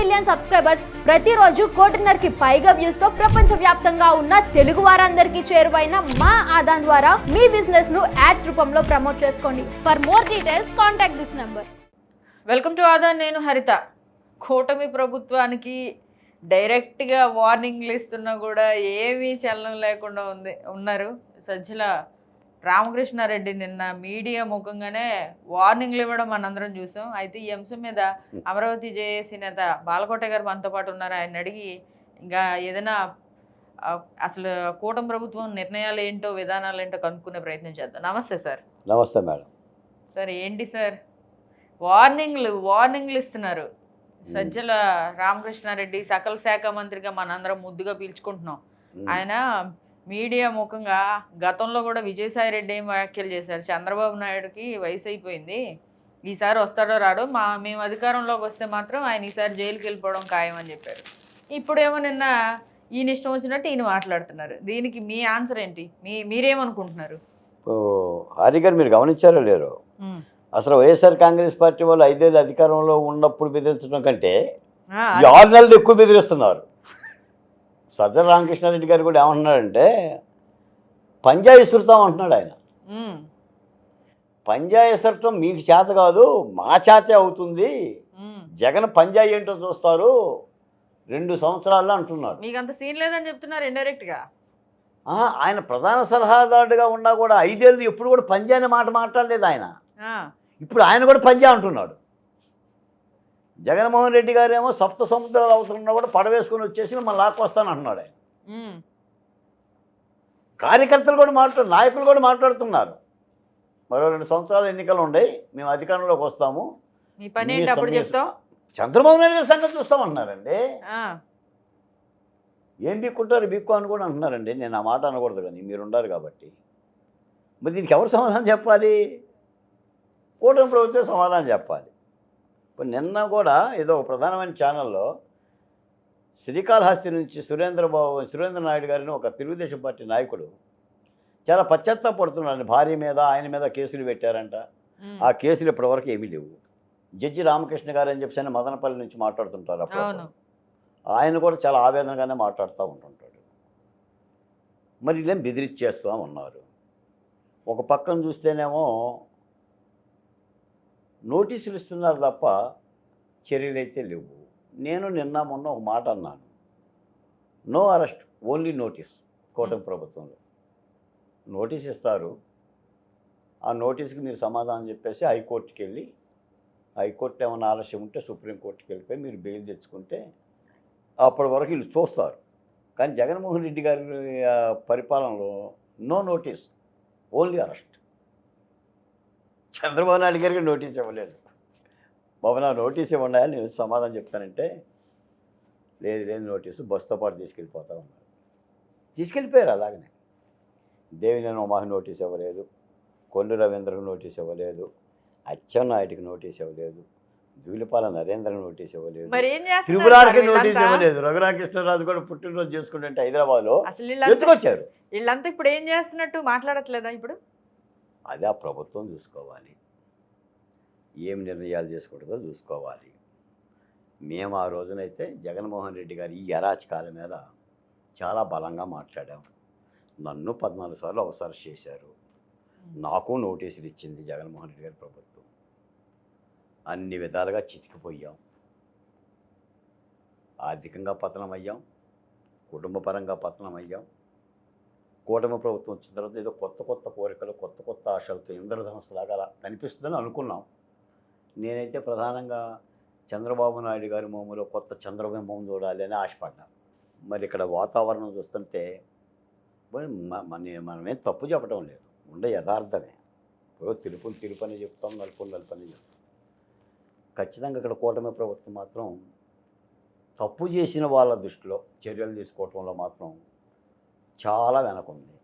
Million subscribers ప్రతిరోజు కోటిన్నరకి పైగా వ్యూస్తో ప్రపంచ వ్యాప్తంగా ఉన్న తెలుగు వారందరికీ చేరువైన మా ఆదాన్ ద్వారా మీ బిజినెస్ను యాడ్స్ రూపంలో ప్రమోట్ చేసుకోండి. For more details contact this number welcome to Aadan నేను హరిత. కూటమి ప్రభుత్వానికి డైరెక్ట్గా వార్నింగ్లు ఇస్తున్నా కూడా ఏమీ చలనం లేకుండా ఉంది ఉన్నారు. సజ్జల రామకృష్ణారెడ్డి నిన్న మీడియా ముఖంగానే వార్నింగ్లు ఇవ్వడం మనందరం చూసాం. అయితే ఈ అంశం మీద అమరావతి జేఏసీ నేత బాలకోట గారు మనతో పాటు ఉన్నారు. ఆయన అడిగి ఇంకా ఏదైనా అసలు కూటమి ప్రభుత్వం నిర్ణయాలు ఏంటో విధానాలు ఏంటో కనుక్కునే ప్రయత్నం చేద్దాం. నమస్తే సార్. నమస్తే మేడం. సార్ ఏంటి సార్? వార్నింగ్లు వార్నింగ్లు ఇస్తున్నారు. సజ్జల రామకృష్ణారెడ్డి సకల శాఖ మంత్రిగా మనందరం ముద్దుగా పీల్చుకుంటున్నాం. ఆయన మీడియా ముఖంగా గతంలో కూడా విజయసాయి రెడ్డి ఏం వ్యాఖ్యలు చేశారు? చంద్రబాబు నాయుడుకి వయసు అయిపోయింది. ఈసారి వస్తాడో రాడో మా మేము అధికారంలోకి వస్తే మాత్రం ఆయన ఈసారి జైలుకి వెళ్ళిపోవడం ఖాయం అని చెప్పారు. ఇప్పుడేమో నిన్న ఈయన ఇష్టం వచ్చినట్టు ఈయన మాట్లాడుతున్నారు. దీనికి మీ ఆన్సర్ ఏంటి? మీ మీరేమనుకుంటున్నారు? హరి గారు మీరు గమనించారో లేరు? అసలు వైఎస్ఆర్ కాంగ్రెస్ పార్టీ వాళ్ళు ఐదేళ్ళు అధికారంలో ఉన్నప్పుడు బెదిరించడం కంటే ఆరు నెలలు ఎక్కువ బెదిరిస్తున్నారు. సజ్జల రామకృష్ణారెడ్డి గారు కూడా ఏమంటున్నాడంటే పంజా ఇసురుతాం అంటున్నాడు ఆయన. పంజా ఇసరటం మీకు చేత కాదు మా చేతే అవుతుంది. జగన్ పంజా ఏంటో చూస్తారు రెండు సంవత్సరాల్లో అంటున్నాడు. మీకు అంత సీన్ లేదని చెప్తున్నారు ఇండైరెక్ట్గా ఆహా, ఆయన ప్రధాన సలహాదారుడిగా ఉన్నా కూడా ఐదేళ్ళు ఎప్పుడు కూడా పంజా అనే మాట మాట్లాడలేదు ఆయన. ఇప్పుడు ఆయన కూడా పంజా అంటున్నాడు. జగన్మోహన్ రెడ్డి గారేమో సప్త సముద్రాలు అవుతున్నా కూడా పడవేసుకొని వచ్చేసి మిమ్మల్ని లాక్కొస్తాను అంటున్నాడు ఆయన కార్యకర్తలు కూడా మాట్లాడు నాయకులు కూడా మాట్లాడుతున్నారు. మరో రెండు సంవత్సరాలు ఎన్నికలు ఉన్నాయి మేము అధికారంలోకి వస్తాము. చంద్రబాబు నాయుడు గారి సంగతి చూస్తామంటున్నారండి. ఏం బిక్కుంటారు? బిక్కు అని కూడా అంటున్నారండి. నేను ఆ మాట అనకూడదు కానీ మీరు ఉండారు కాబట్టి. మరి దీనికి ఎవరు సమాధానం చెప్పాలి? కూటమి ప్రభుత్వం సమాధానం చెప్పాలి. నిన్న కూడా ఏదో ఒక ప్రధానమైన ఛానల్లో శ్రీకాళహస్తి నుంచి సురేంద్రబాబు సురేంద్ర నాయుడు గారిని ఒక తెలుగుదేశం పార్టీ నాయకుడు చాలా పశ్చాత్తాపడుతున్నాడు భార్య మీద ఆయన మీద కేసులు పెట్టారంట. ఆ కేసులు ఇప్పటివరకు ఏమీ లేవు. జడ్జి రామకృష్ణ గారు అని చెప్పి మదనపల్లి నుంచి మాట్లాడుతుంటారు అప్పుడు. ఆయన కూడా చాలా ఆవేదనగానే మాట్లాడుతూ ఉంటుంటాడు. మరి ఇలా బెదిరిచ్చేస్తూ ఉన్నారు? ఒక పక్కన చూస్తేనేమో నోటీసులు ఇస్తున్నారు తప్ప చర్యలు అయితే లేవు. నేను నిన్న మొన్న ఒక మాట అన్నాను. నో అరెస్ట్ ఓన్లీ నోటీస్ కూటమి ప్రభుత్వంలో. నోటీస్ ఇస్తారు. ఆ నోటీస్కి మీరు సమాధానం చెప్పేసి హైకోర్టుకి వెళ్ళి హైకోర్టు ఏమైనా ఆలస్యం ఉంటే సుప్రీంకోర్టుకి వెళ్ళిపోయి మీరు బెయిల్ తెచ్చుకుంటే అప్పటి వరకు వీళ్ళు చూస్తారు. కానీ జగన్మోహన్ రెడ్డి గారి పరిపాలనలో no notice only arrest. Chandrababu Naidu గారికి నోటీస్ ఇవ్వలేదు. బాబు నా నోటీస్ ఇవ్వండి నేను సమాధానం చెప్తానంటే లేదు లేదు నోటీసు బస్తో పాటు తీసుకెళ్ళిపోతా ఉన్నారు. తీసుకెళ్ళిపోయారు అలాగనే. దేవినేని ఉమాకి నోటీస్ ఇవ్వలేదు కొండు రవీంద్రకు నోటీస్ ఇవ్వలేదు అచ్చెన్నాయుడికి నోటీస్ ఇవ్వలేదు దూలిపాల నరేంద్రకి నోటీస్ ఇవ్వలేదు సార్ నోటీస్? ఇవ్వలేదు రఘురామకృష్ణరాజు కూడా పుట్టినరోజు చేసుకుంటుంటే హైదరాబాద్లో ఎత్తుకొచ్చారు వీళ్ళంతా ఇప్పుడు ఏం చేస్తున్నట్టు మాట్లాడట్లేదా ఇప్పుడు? అది ఆ ప్రభుత్వం చూసుకోవాలి. ఏం నిర్ణయాలు చేసుకుంటుందో చూసుకోవాలి. మేము ఆ రోజునైతే జగన్మోహన్ రెడ్డి గారి ఈ అరాచకాల మీద చాలా బలంగా మాట్లాడాం. నన్ను పద్నాలుగు సార్లు అవసరం చేశారు. నాకు నోటీసులు ఇచ్చింది జగన్మోహన్ రెడ్డి గారి ప్రభుత్వం. అన్ని విధాలుగా చితికిపోయాం. ఆర్థికంగా పతనం అయ్యాం కుటుంబపరంగా పతనం అయ్యాం కూటమి ప్రభుత్వం వచ్చిన తర్వాత ఏదో కొత్త కొత్త కోరికలు కొత్త కొత్త ఆశలతో ఇంద్రధనుసులాగా అలా కనిపిస్తుందని అనుకున్నాం. నేనైతే ప్రధానంగా చంద్రబాబు నాయుడు గారి మొమ్మలో కొత్త చంద్రబింబం చూడాలి అని ఆశపడ్డాను. మరి ఇక్కడ వాతావరణం చూస్తుంటే మనమేం తప్పు చెప్పడం లేదు. ఉండే యథార్థమే. ఇప్పుడు తిరుపులు తిరుపు అని చెప్తాం నలుపులు నలుపు అని చెప్తాం. ఖచ్చితంగా ఇక్కడ కూటమి ప్రభుత్వం మాత్రం తప్పు చేసిన వాళ్ళ దృష్టిలో చర్యలు తీసుకోవటంలో మాత్రం చాలా వెనకుంది.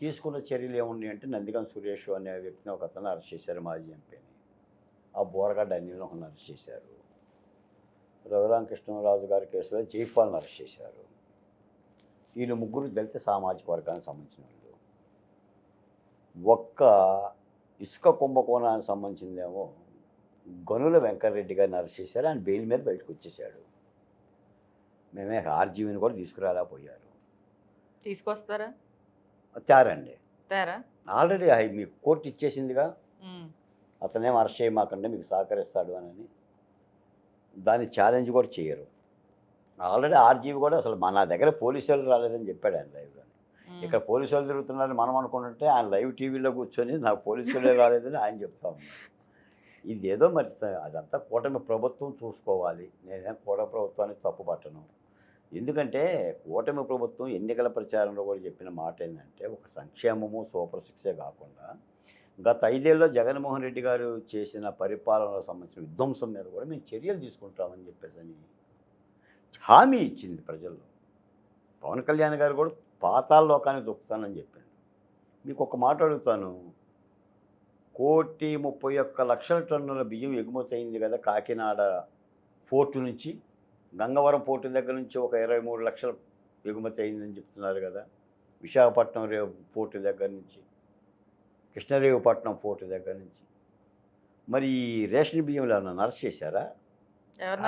తీసుకున్న చర్యలు ఏమున్నాయి అంటే నందిగం సురేష్ అనే వ్యక్తిని ఒక అతను అరెస్ట్ చేశారు మాజీ ఎంపీని. ఆ బోరగడ్డ అనిల్ని ఒకరిని అరెస్ట్ చేశారు. రఘురామకృష్ణరాజు గారి కేసులో జైపాల్ని అరెస్ట్ చేశారు. వీళ్ళు ముగ్గురు దళిత సామాజిక వర్గానికి సంబంధించిన వాళ్ళు. ఒక్క ఇసుక కుంభకోణానికి సంబంధించిందేమో గనుల వెంకటరెడ్డి గారిని అరెస్ట్ చేశారు. ఆయన బెయిల్ మీద బయటకు వచ్చేసాడు మేమే ఆర్జీవిని కూడా తీసుకురాలేకపోయారు. తీసుకొస్తారా? తేరండి. తేరా? ఆల్రెడీ మీకు కోర్టు ఇచ్చేసిందిగా. అతనేం అరెస్ట్ చేయమాకండి మీకు సహకరిస్తాడు అని దాన్ని ఛాలెంజ్ కూడా చేయరు. ఆల్రెడీ ఆర్జీవి కూడా అసలు మన దగ్గర పోలీసు వాళ్ళు రాలేదని చెప్పాడు ఆయన లైవ్లో. ఇక్కడ పోలీసు వాళ్ళు తిరుగుతున్నారని మనం అనుకుంటుంటే ఆయన లైవ్ టీవీలో కూర్చొని నాకు పోలీసు వాళ్ళే రాలేదని ఆయన చెప్తా ఏదో మరి అదంతా కూటమి ప్రభుత్వం చూసుకోవాలి. నేనేం కూటమి ప్రభుత్వాన్ని తప్పు పట్టను ఎందుకంటే కూటమి ప్రభుత్వం ఎన్నికల ప్రచారంలో కూడా చెప్పిన మాట ఏంటంటే ఒక సంక్షేమము సూపర్ సిక్సే కాకుండా గత ఐదేళ్ళలో జగన్మోహన్ రెడ్డి గారు చేసిన పరిపాలనకు సంబంధించిన విధ్వంసం మీద కూడా మేము చర్యలు తీసుకుంటామని చెప్పేసి అని హామీ ఇచ్చింది ప్రజల్లో. పవన్ కళ్యాణ్ గారు కూడా పాతాల లోకానికి దొక్కుతానని చెప్పాడు. మీకు ఒక మాట అడుగుతాను. కోటి ముప్పై ఒక్క లక్షల టన్నుల బియ్యం ఎగుమతి అయింది కదా కాకినాడ ఫోర్టు నుంచి. గంగవరం పోర్టు దగ్గర నుంచి ఒక ఇరవై మూడు లక్షల ఎగుమతి అయిందని చెప్తున్నారు కదా. విశాఖపట్నం రే పోర్టు దగ్గర నుంచి కృష్ణరేవుపట్నం పోర్టు దగ్గర నుంచి. మరి ఈ రేషన్ బియ్యంలో ఏమన్నా అరెస్ట్ చేశారా?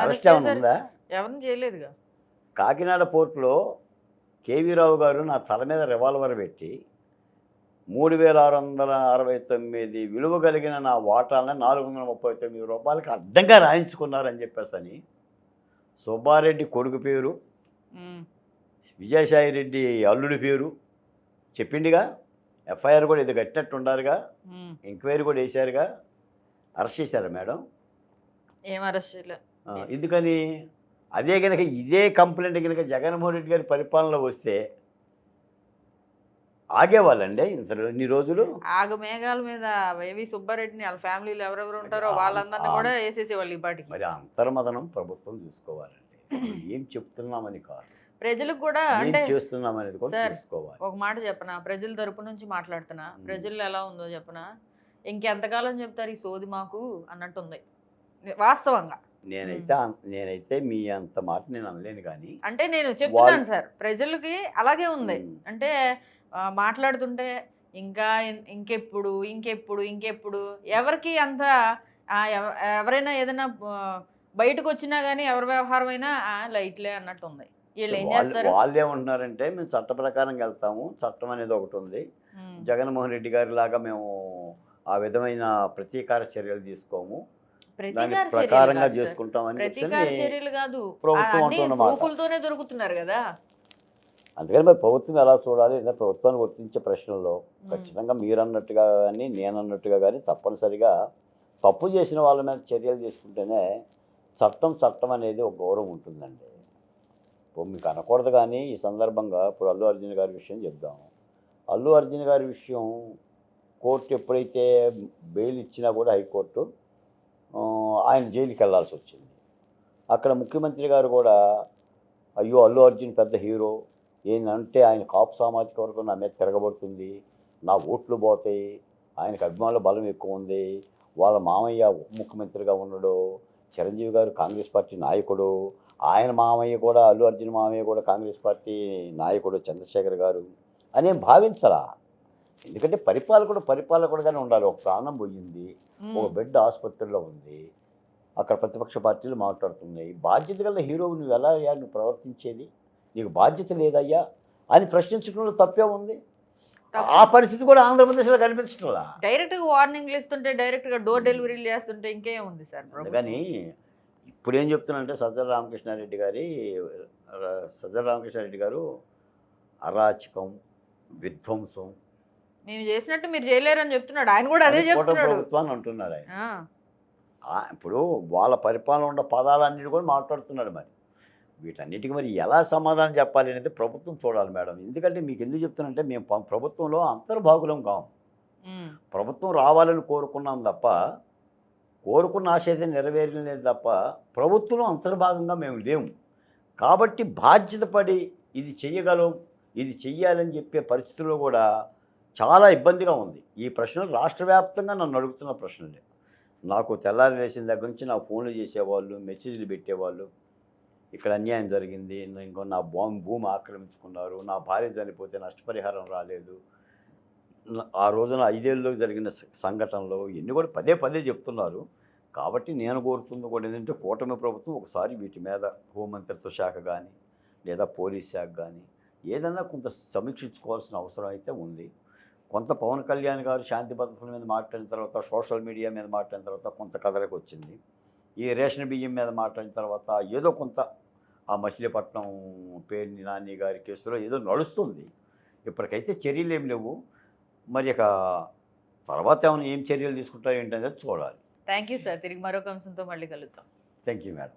అరెస్ట్ ఏమైనా? ఉందా? ఎవరిని చేయలేదుగా. కాకినాడ పోర్టులో కేవీ రావు గారు నా తల మీద రివాల్వర్ పెట్టి మూడు వేల ఆరు వందల అరవై తొమ్మిది విలువ కలిగిన నా వాటాలను నాలుగు వందల ముప్పై తొమ్మిది రూపాయలకి అడ్డంగా రాయించుకున్నారని చెప్పేసి అని సుబ్బారెడ్డి కొడుకు పేరు. విజయసాయి రెడ్డి అల్లుడి పేరు చెప్పిండిగా. ఎఫ్ఐఆర్ కూడా ఇది కట్టినట్టు ఉండాలిగా. ఎంక్వైరీ కూడా వేశారుగా. అరెస్ట్ చేశారా మేడం? ఏం అరెస్ట్ ఎందుకని? అదే కనుక ఇదే కంప్లైంట్ కనుక జగన్మోహన్ రెడ్డి గారి పరిపాలనలో వస్తే ఆగేవాళ్ళండి ఇంత ఇన్ని రోజులు? ఆగు మేఘాల మీద ఏవి సుబ్బారెడ్డిని వాళ్ళ ఫ్యామిలీలో ఎవరెవరు ఉంటారో వాళ్ళందరినీ కూడా వేసేసేవాళ్ళు ఈ పాటికి. మరి అంతర్మదనం ప్రభుత్వం చూసుకోవాలండి. ఏం చెప్తున్నామని కాదు. ప్రజలకు కూడా అంటే చేస్తున్నామనేది కూడా చూసుకోవాలి. ఒక మాట చెప్పనా? ప్రజల తరపు నుంచి మాట్లాడుతున్నా. మ్మ్. ప్రజల్లో ఎలా ఉందో చెప్పనా? ఇంకెంతకాలం చెప్తారు ఈ సోది మాకు అన్నట్టుంది. వాస్తవంగా. నేనైతే నేనైతే మీ అంత మాట నేను అనలేను కానీ అంటే నేను చెప్తున్నాను సార్ ప్రజలకి అలాగే ఉంది. అంటే మాట్లాడుతుంటే ఇంకా ఇంకెప్పుడు ఇంకెప్పుడు ఇంకెప్పుడు ఎవరికి అంత ఎవరైనా ఏదైనా బయటకు వచ్చినా కానీ ఎవరి వ్యవహారం అయినా లైట్లే అన్నట్టు ఉంది వీళ్ళు ఏం వాళ్ళు చేస్తారు? వాళ్ళు ఏమంటున్నారంటే మేము చట్ట ప్రకారం వెళ్తాము చట్టం అనేది ఒకటి ఉంది. జగన్మోహన్ రెడ్డి గారి లాగా మేము ఆ విధమైన ప్రతీకార చర్యలు తీసుకోము. ప్రకారంగా కాదు. చేసుకుంటామని ప్రభుత్వం దొరుకుతున్నారు కదా. అందుకని మరి ప్రభుత్వం ఎలా చూడాలి? లేదా ప్రభుత్వాన్ని వర్తించే ప్రశ్నల్లో. ఖచ్చితంగా మీరు అన్నట్టుగా కానీ నేను అన్నట్టుగా కానీ తప్పనిసరిగా తప్పు చేసిన వాళ్ళ మీద చర్యలు తీసుకుంటేనే చట్టం చట్టం అనేది ఒక గౌరవం ఉంటుందండి. ఇప్పుడు మీకు అనకూడదు కానీ ఈ సందర్భంగా ఇప్పుడు అల్లు అర్జున్ గారి విషయం చెప్దాం. అల్లు అర్జున్ గారి విషయం కోర్టు ఎప్పుడైతే బెయిల్ ఇచ్చినా కూడా హైకోర్టు ఆయన జైలుకి వెళ్ళాల్సి వచ్చింది. అక్కడ ముఖ్యమంత్రి గారు కూడా అయ్యో అల్లు అర్జున్ పెద్ద హీరో ఏంటంటే ఆయన కాపు సామాజిక వర్గం నా మీద తిరగబడుతుంది నా ఓట్లు పోతాయి ఆయనకు అభిమానుల బలం ఎక్కువ ఉంది వాళ్ళ మామయ్య ఉప ముఖ్యమంత్రిగా ఉన్నాడు చిరంజీవి గారు కాంగ్రెస్ పార్టీ నాయకుడు ఆయన మామయ్య కూడా అల్లు అర్జున్ మామయ్య కూడా కాంగ్రెస్ పార్టీ నాయకుడు చంద్రశేఖర్ గారు అని భావించరా ఎందుకంటే పరిపాలకుడు పరిపాలకుడుగానే ఉండాలి. ఒక ప్రాణం పోయింది. ఒక బిడ్డ ఆసుపత్రిలో ఉంది అక్కడ ప్రతిపక్ష పార్టీలు మాట్లాడుతున్నాయి. బాధ్యత గల హీరో నువ్వు ఎలా నువ్వు ప్రవర్తించేది? నీకు బాధ్యత లేదయ్యా అని ప్రశ్నించడంలో తప్పే ఉంది. ఆ పరిస్థితి కూడా ఆంధ్రప్రదేశ్లో కనిపించడంలా డైరెక్ట్గా వార్నింగ్లు ఇస్తుంటే డైరెక్ట్గా డోర్ డెలివరీలు చేస్తుంటే ఇంకేం ఉంది సార్? అందుకని ఇప్పుడు ఏం చెప్తున్నానంటే సజ్జల రామకృష్ణారెడ్డి గారి సజ్జల రామకృష్ణారెడ్డి గారు అరాచకం విధ్వంసం. మేము చేసినట్టు మీరు చేయలేరని చెప్తున్నాడు. ఆయన కూడా అదే చెప్తున్నాడు. ప్రభుత్వాన్ని అంటున్నాడు ఆయన. ఇప్పుడు వాళ్ళ పరిపాలన ఉన్న పదాలన్నిటి కూడా మాట్లాడుతున్నాడు మరి. వీటన్నిటికీ మరి ఎలా సమాధానం చెప్పాలి అనేది ప్రభుత్వం చూడాలి మేడం. ఎందుకంటే మీకు ఎందుకు చెప్తున్నానంటే మేము ప్రభుత్వంలో అంతర్భాగులం కాము ఉమ్, ప్రభుత్వం రావాలని కోరుకున్నాం తప్ప కోరుకున్న ఆశ అయితే నెరవేరలేదు తప్ప ప్రభుత్వం అంతర్భాగంగా మేము లేము. కాబట్టి బాధ్యత పడి ఇది చెయ్యగలం ఇది చెయ్యాలని చెప్పే పరిస్థితుల్లో కూడా చాలా ఇబ్బందిగా ఉంది. ఈ ప్రశ్నలు రాష్ట్ర వ్యాప్తంగా నన్ను అడుగుతున్న ప్రశ్నలే. నాకు తెల్లారి వేసిన దగ్గర నుంచి నాకు ఫోన్లు చేసేవాళ్ళు మెసేజ్లు పెట్టేవాళ్ళు ఇక్కడ అన్యాయం జరిగింది. ఇంకో నా భూమి భూమి ఆక్రమించుకున్నారు. నా భార్య చనిపోతే నష్టపరిహారం రాలేదు. ఆ రోజున ఐదేళ్ళలో జరిగిన సంఘటనలు ఇవన్నీ కూడా పదే పదే చెప్తున్నారు. కాబట్టి నేను కోరుతుంది కూడా ఏంటంటే కూటమి ప్రభుత్వం ఒకసారి వీటి మీద హోంమంత్రిత్వ శాఖ కానీ లేదా పోలీస్ శాఖ కానీ ఏదన్నా కొంత సమీక్షించుకోవాల్సిన అవసరం అయితే ఉంది. కొంత పవన్ కళ్యాణ్ గారు శాంతి భద్రతల మీద మాట్లాడిన తర్వాత సోషల్ మీడియా మీద మాట్లాడిన తర్వాత కొంత కథలకు వచ్చింది. ఈ రేషన్ బియ్యం మీద మాట్లాడిన తర్వాత ఏదో కొంత ఆ మచిలీపట్నం పేర్ని నాని గారి కేసులో ఏదో నడుస్తుంది. ఇప్పటికైతే చర్యలు ఏం లేవు. మరి ఇక తర్వాత ఏమైనా ఏం చర్యలు తీసుకుంటారు ఏంటనేది చూడాలి. థ్యాంక్ యూ సార్ తిరిగి మరొక అంశంతో మళ్ళీ కలుద్దాం. Thank you madam